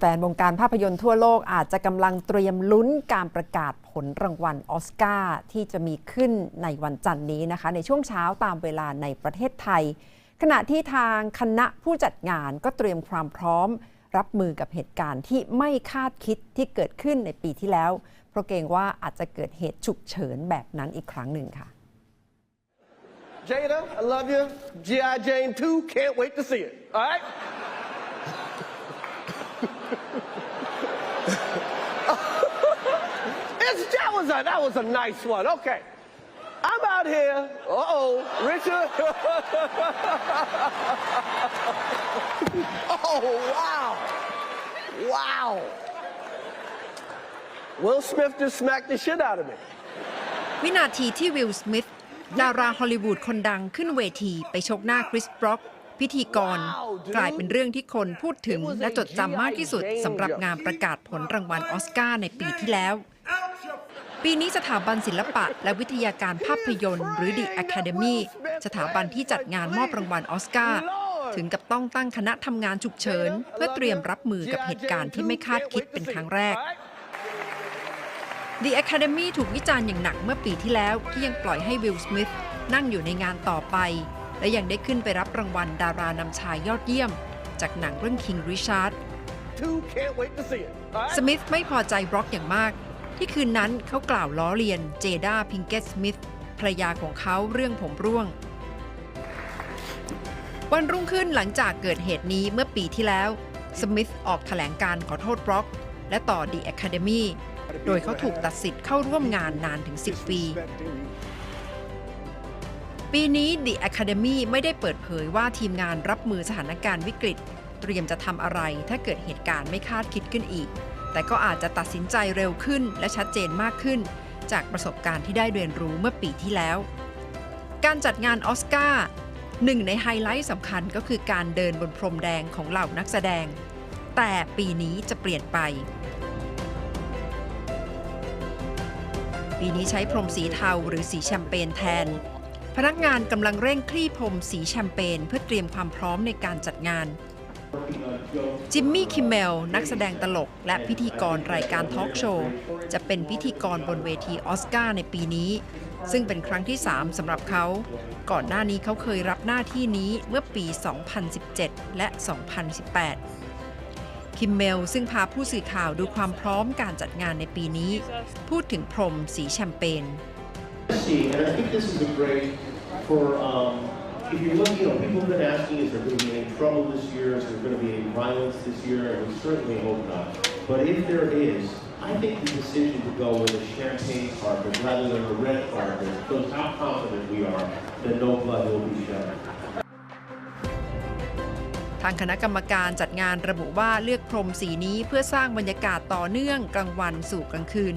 แฟนๆวงการภาพยนตร์ทั่วโลกอาจจะกำลังเตรียมลุ้นการประกาศผลรางวัลออสการ์ที่จะมีขึ้นในวันจันทร์นี้นะคะ ในช่วงเช้าตามเวลาในประเทศไทย ขณะที่ทางคณะผู้จัดงานก็เตรียมความพร้อม รับมือกับเหตุการณ์ที่ไม่คาดคิดที่เกิดขึ้นในปีที่แล้ว เพราะเกรงว่าอาจจะเกิดเหตุฉุกเฉินแบบนั้นอีกครั้งหนึ่งค่ะ Jada, I love you. G.I. Jane 2, can't wait to see it. All right? It's, that, was a, that was a nice one. Okay. I'm out here. Uh oh, Richard. oh, wow. Wow. Will Smith just smacked the shit out of me. วินาทีที่วิลสมิธดาราฮอลลีวูดคนดังขึ้นเวทีไปชกหน้าคริสบร็อก พิธีกร กลายเป็นเรื่องที่คนพูดถึงและจดจำมากที่สุดสำหรับงานประกาศผลรางวัลออสการ์ในปีที่แล้ว ปีนี้สถาบันศิลปะและวิทยาการภาพยนตร์ หรือ The Academy สถาบันที่จัดงานมอบรางวัลออสการ์ถึงกับต้องตั้งคณะทำงานฉุกเฉิน เพื่อเตรียมรับมือกับเหตุการณ์ที่ไม่คาดคิดเป็นครั้งแรก The Academy ถูกวิจารณ์อย่างหนักเมื่อปีที่แล้วที่ยังปล่อยให้วิลสมิธนั่งอยู่ในงานต่อไป และยังได้ขึ้นไปรับรางวัลดารานำชายยอดเยี่ยม จากหนังเรื่อง King Richard Two, can't wait to see it. All right? สมิธไม่พอใจบร็อกอย่างมาก ที่คืนนั้นเขากล่าวล้อเลียนเจด้าพิงเกตสมิธภรรยาของเขาเรื่องผมร่วง วันรุ่งขึ้นหลังจากเกิดเหตุนี้เมื่อปีที่แล้ว สมิธออกแถลงการขอโทษบร็อก และต่อ The Academy โดยเขาถูกตัดสิทธิ์เข้าร่วมงานนานถึง 10 ปี ปีนี้ The Academy ไม่ได้เปิดเผยว่าทีมงานรับมือสถานการณ์วิกฤต เตรียมจะทำอะไรถ้าเกิดเหตุการณ์ไม่คาดคิดขึ้นอีก แต่ก็อาจจะตัดสินใจเร็วขึ้นและชัดเจนมากขึ้น จากประสบการณ์ที่ได้เรียนรู้เมื่อปีที่แล้ว การจัดงานออสการ์หนึ่งในไฮไลท์สำคัญก็คือการเดินบนพรมแดงของเหล่านักแสดง แต่ปีนี้จะเปลี่ยนไปปีนี้ใช้พรมสีเทาหรือสีแชมเปญแทน พนักงานกำลังเร่งคลี่พรมสีแชมเปญเพื่อเตรียมความพร้อมในการจัดงาน จิมมี่ คิมเมล นักแสดงตลกและพิธีกรรายการทอล์กโชว์ จะเป็นพิธีกรบนเวทีออสการ์ในปีนี้ ซึ่งเป็นครั้งที่ 3สำหรับเขา ก่อนหน้านี้เขาเคยรับหน้าที่นี้เมื่อปี 2017 และ 2018 คิมเมล ซึ่งพาผู้สื่อข่าวดูความพร้อมการจัดงานในปีนี้ พูดถึงพรมสีแชมเปญ see, and I think this is a great for, um, if you're looking, you know, people have been asking, is there going to be any trouble this year? Is there going to be any violence this year? And we certainly hope not. But if there is, I think the decision to go with a champagne carpet rather than a red carpet shows how confident we are that no blood will be shed. ทางคณะกรรมการจัดงานระบุว่าเลือกพรมสีนี้เพื่อสร้างบรรยากาศต่อเนื่องกลางวันสู่กลางคืน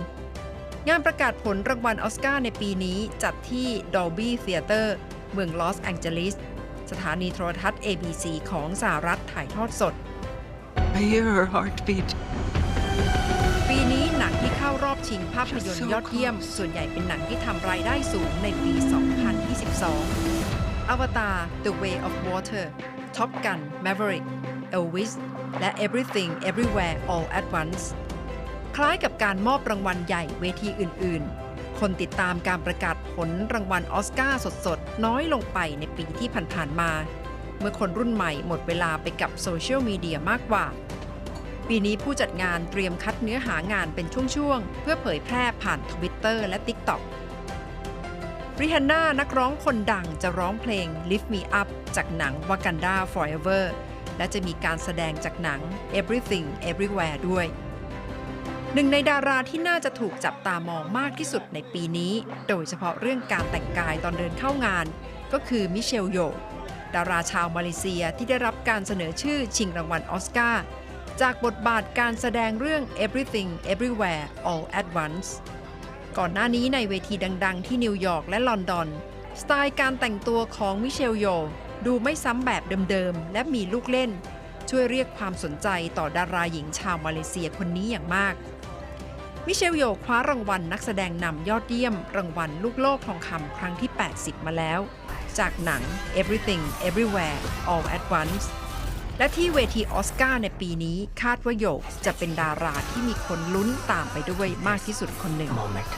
งานประกาศผลรางวัลออสการ์ในปีนี้จัดที่ Dolby Theater เมืองลอสแองเจลิสสถานีโทรทัศน์ ABC ของสหรัฐถ่ายทอดสด I hear her heartbeat. ปีนี้หนังที่เข้ารอบชิงภาพยนตร์ยอดเยี่ยม ส่วนใหญ่เป็นหนังที่ทำรายได้สูงในปี 2022 Avatar The Way of Water Top Gun Maverick Elvis และ Everything Everywhere All at Once ค ล้ายกับการมอบรางวัลใหญ่เวทีอื่น ๆ คนติดตามการประกาศผลรางวัลออสการ์สด ๆ น้อยลงไปในปีที่ผ่าน ๆ มา เมื่อคนรุ่นใหม่หมดเวลาไปกับโซเชียลมีเดียมากกว่า ปีนี้ผู้จัดงานเตรียมคัดเนื้อหางานเป็นช่วง ๆ เพื่อเผยแพร่ผ่าน Twitter และ TikTok ริฮันน่านักร้องคนดังจะร้องเพลง Lift Me Up จากหนัง Wakanda Forever และจะมีการแสดงจากหนัง Everything Everywhere ด้วย หนึ่งในดาราที่น่าจะถูกจับตามองมากที่สุดในปีนี้ โดยเฉพาะเรื่องการแต่งกายตอนเดินเข้างาน ก็คือมิเชลโยดาราชาวมาเลเซียที่ได้รับการเสนอชื่อชิงรางวัลออสการ์จากบทบาทการแสดงเรื่อง Everything Everywhere All at Once ก่อนหน้านี้ในเวทีดัง ๆ ที่นิวยอร์กและลอนดอน สไตล์การแต่งตัวของมิเชลโยดูไม่ซ้ำแบบเดิม ๆ และมีลูกเล่น ช่วยเรียกความสนใจต่อดาราหญิงชาวมาเลเซียคนนี้อย่างมาก มิเชลโยคว้ารางวัลนักแสดงนำยอดเยี่ยม รางวัลลูกโลกทองคำครั้งที่ 80 มาแล้ว จากหนัง Everything Everywhere All at Once และที่เวทีออสการ์ในปีนี้คาดว่าโยกจะเป็นดาราที่มีคนลุ้นตามไปด้วยมากที่สุดคนหนึ่ง moment.